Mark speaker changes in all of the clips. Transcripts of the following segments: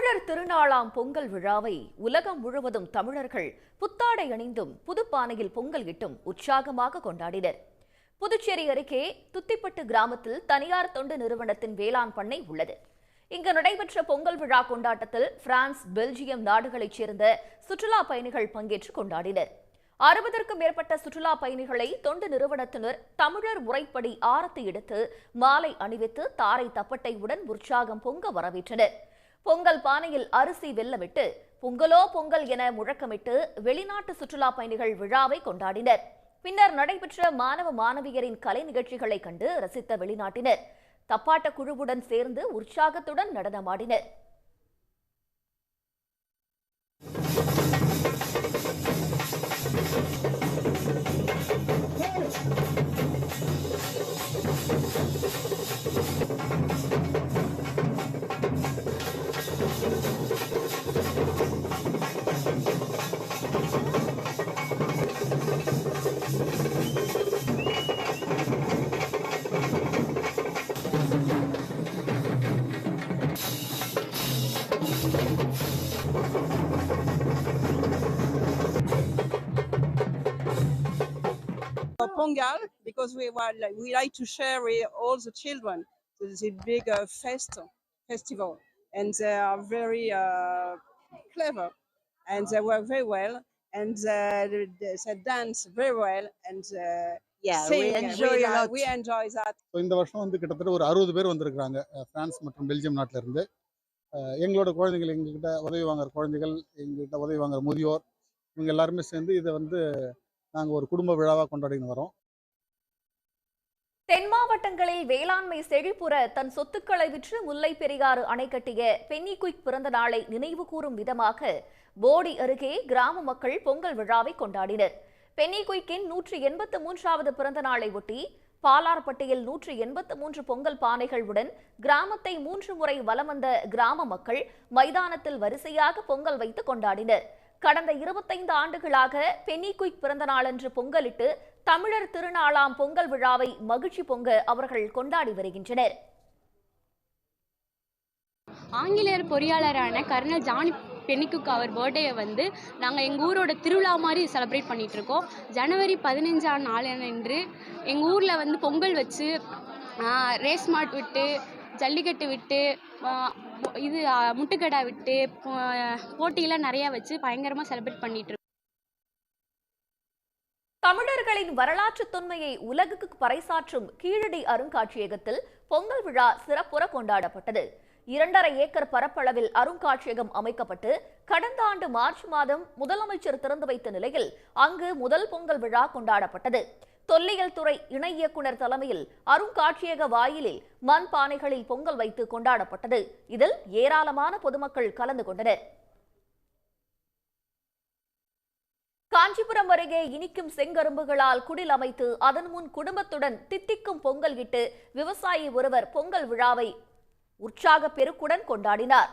Speaker 1: தமிழர் திருநாளாம் பொங்கல் விழாவை உலகம் முழுவதும் தமிழர்கள் புத்தாடை அணிந்தும் புதுப்பானையில் பொங்கல் இட்டும் உற்சாகமாக கொண்டாடினர். புதுச்சேரி அருகே துத்திப்பட்டு கிராமத்தில் தனியார் தொண்டு நிறுவனத்தின் வேளாண் பண்ணை உள்ளது. இங்கு நடைபெற்ற பொங்கல் விழா கொண்டாட்டத்தில் பிரான்ஸ் பெல்ஜியம் நாடுகளைச் சேர்ந்த சுற்றுலா பயணிகள் பங்கேற்று கொண்டாடினர். அறுபதற்கும் மேற்பட்ட சுற்றுலா பயணிகளை தொண்டு நிறுவனத்தினர் தமிழர் முறைப்படி ஆரத்தி எடுத்து மாலை அணிவித்து தாரை தப்பட்டையுடன் உற்சாகம் பொங்க வரவேற்றனர். பொங்கல் பானையில் அரிசி வெல்லமிட்டு பொங்கலோ பொங்கல் என முழக்கமிட்டு வெளிநாட்டு சுற்றுலா பயணிகள் விழாவை கொண்டாடினர். பின்னர் நடைபெற்ற மாணவ மாணவியரின் கலை நிகழ்ச்சிகளை கண்டு ரசித்த வெளிநாட்டினர். தப்பாட்ட குழுவுடன் சேர்ந்து உற்சாகத்துடன் நடனமாடினர்.
Speaker 2: for Pongal because we were like, we like to share with all the children. So it's a big uh, fest festival, and they are very uh, clever, and they work very well, and uh, they, they dance very well, and uh,
Speaker 3: இந்த வருஷம் வந்து கிட்டத்தட்ட ஒரு அறுபது பேர் வந்திருக்கிறாங்க France மற்றும் Belgium நாட்டில இருந்து அஹ் எங்களோட குழந்தைகள் எங்ககிட்ட உதவி வாங்குற குழந்தைகள் எங்ககிட்ட உதவி வாங்குற முதியோர் இவங்க எல்லாருமே சேர்ந்து இதை வந்து நாங்கள் ஒரு குடும்ப விழாவாக கொண்டாடின்னு வரோம்.
Speaker 1: தென் மாவட்டங்களில் வேளாண்மை செழிப்புற தன் சொத்துக்களை விற்று முல்லை பெரியாறு அணை கட்டிய பென்னிகுயிக் பிறந்த நாளை நினைவு கூறும் விதமாக போடி அருகே கிராம மக்கள் பொங்கல் விழாவை கொண்டாடினர். பென்னிகுய்க்கின் நூற்றி எண்பத்து மூன்றாவது பிறந்த நாளை ஒட்டி பாலார்பட்டியில் நூற்றி எண்பத்து மூன்று பொங்கல் பானைகளுடன் கிராமத்தை மூன்று முறை வலம் வந்த கிராம மக்கள் மைதானத்தில் வரிசையாக பொங்கல் வைத்து கொண்டாடினர். கடந்த இருபத்தைந்து ஆண்டுகளாக பென்னிகுயிக் பிறந்த நாளன்று பொங்கலிட்டு தமிழர் திருநாளாம் பொங்கல் விழாவை மகிழ்ச்சி பொங்க அவர்கள் கொண்டாடி வருகின்றனர்.
Speaker 4: ஆங்கிலேயர் பொறியாளரான கர்னல் ஜானி பென்னிக்குக் அவர் பர்த்டேயை வந்து நாங்கள் எங்கள் ஊரோட திருவிழா மாதிரி செலிப்ரேட் பண்ணிகிட்ருக்கோம் இருக்கோம். ஜனவரி பதினஞ்சாம் என்று எங்கள் ஊரில் வந்து பொங்கல் வச்சு ரேஸ் மாட் விட்டு ஜல்லிக்கட்டு விட்டு இது ஆ, முட்டுக்கடா விட்டு போட்டியெல்லாம் நிறையா வச்சு பயங்கரமாக செலிப்ரேட் பண்ணிட்டு
Speaker 1: தமிழர்களின் வரலாற்று தொன்மையை உலகுக்கு பறைசாற்றும் கீழடி அருங்காட்சியகத்தில் பொங்கல் விழா சிறப்புற கொண்டாடப்பட்டது. இரண்டரை ஏக்கர் பரப்பளவில் அருங்காட்சியகம் அமைக்கப்பட்டு கடந்த ஆண்டு மார்ச் மாதம் முதலமைச்சர் திறந்து வைத்த நிலையில் அங்கு முதல் பொங்கல் விழா கொண்டாடப்பட்டது. தொல்லியல் துறை இணை இயக்குனர் தலைமையில் அருங்காட்சியக வாயிலில் மண் பானைகளில் பொங்கல் வைத்து கொண்டாடப்பட்டது. இதில் ஏராளமான பொதுமக்கள் கலந்து கொண்டனர். காஞ்சிபுரம் அருகே இனிக்கும் செங்கரும்புகளால் குடில் அமைத்து அதன் முன் குடும்பத்துடன் தித்திக்கும் பொங்கல் இட்டு விவசாயி ஒருவர் பொங்கல் விழாவை உற்சாக பெருக்குடன் கொண்டாடினார்.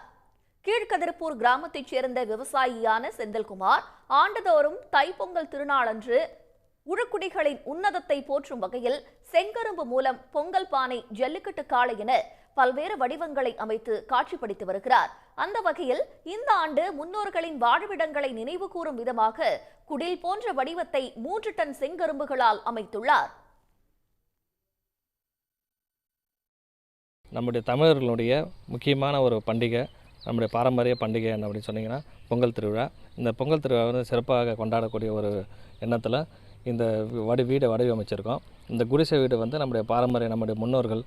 Speaker 1: கீழ்கதிர்பூர் கிராமத்தைச் சேர்ந்த விவசாயியான செந்தில்குமார் ஆண்டுதோறும் தைப்பொங்கல் திருநாளன்று உழுக்குடிகளின் உன்னதத்தை போற்றும் வகையில் செங்கரும்பு மூலம் பொங்கல் பானை ஜல்லிக்கட்டு காளை என பல்வேறு வடிவங்களை அமைத்து காட்சிப்படுத்தி வருகிறார். அந்த வகையில் இந்த ஆண்டு முன்னோர்களின் வாழ்விடங்களை நினைவு கூறும் விதமாக குடில் போன்ற வடிவத்தை மூன்று டன் செங்கரும்புகளால் அமைத்துள்ளார்.
Speaker 5: நம்முடைய தமிழர்களுடைய முக்கியமான ஒரு பண்டிகை நம்முடைய பாரம்பரிய பண்டிகை என்ன அப்படின்னு சொன்னீங்கன்னா பொங்கல் திருவிழா. இந்த பொங்கல் திருவிழா வந்து சிறப்பாக கொண்டாடக்கூடிய ஒரு எண்ணத்தில் இந்த வடி வீடை வடிவமைச்சிருக்கோம். இந்த குடிசை வீடு வந்து நம்முடைய பாரம்பரிய நம்முடைய முன்னோர்கள்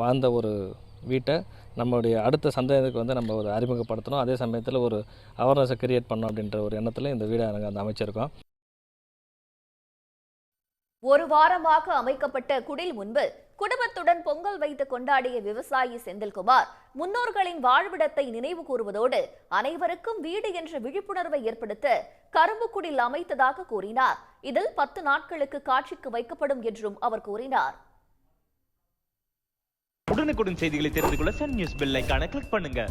Speaker 5: வாழ்ந்த ஒரு வீட்டை நம்மளுடைய அடுத்த சந்தேகத்துக்கு வந்து நம்ம ஒரு அறிமுகப்படுத்தணும். அதே சமயத்தில் ஒரு அவேர்னஸை கிரியேட் பண்ணோம் அப்படின்ற ஒரு எண்ணத்தில் இந்த வீடை நாங்கள் அந்த அமைச்சிருக்கோம்.
Speaker 1: ஒரு வாரமாக அமைக்கப்பட்ட குடில் முன்பு குடும்பத்துடன் பொங்கல் வைத்து கொண்டாடிய விவசாயி செந்தில்குமார் முன்னோர்களின் வாழ்விடத்தை நினைவு கூறுவதோடு அனைவருக்கும் வீடு என்ற விழிப்புணர்வை ஏற்படுத்த கரும்பு குடில் அமைத்ததாக கூறினார். இதில் பத்து நாட்களுக்கு காட்சிக்கு வைக்கப்படும் என்றும் அவர் கூறினார்.
Speaker 6: உடனுக்குடன் செய்திகளை தெரிந்து கொள்ள சன் நியூஸ் பெல் ஐக்கான கிளிக் பண்ணுங்க.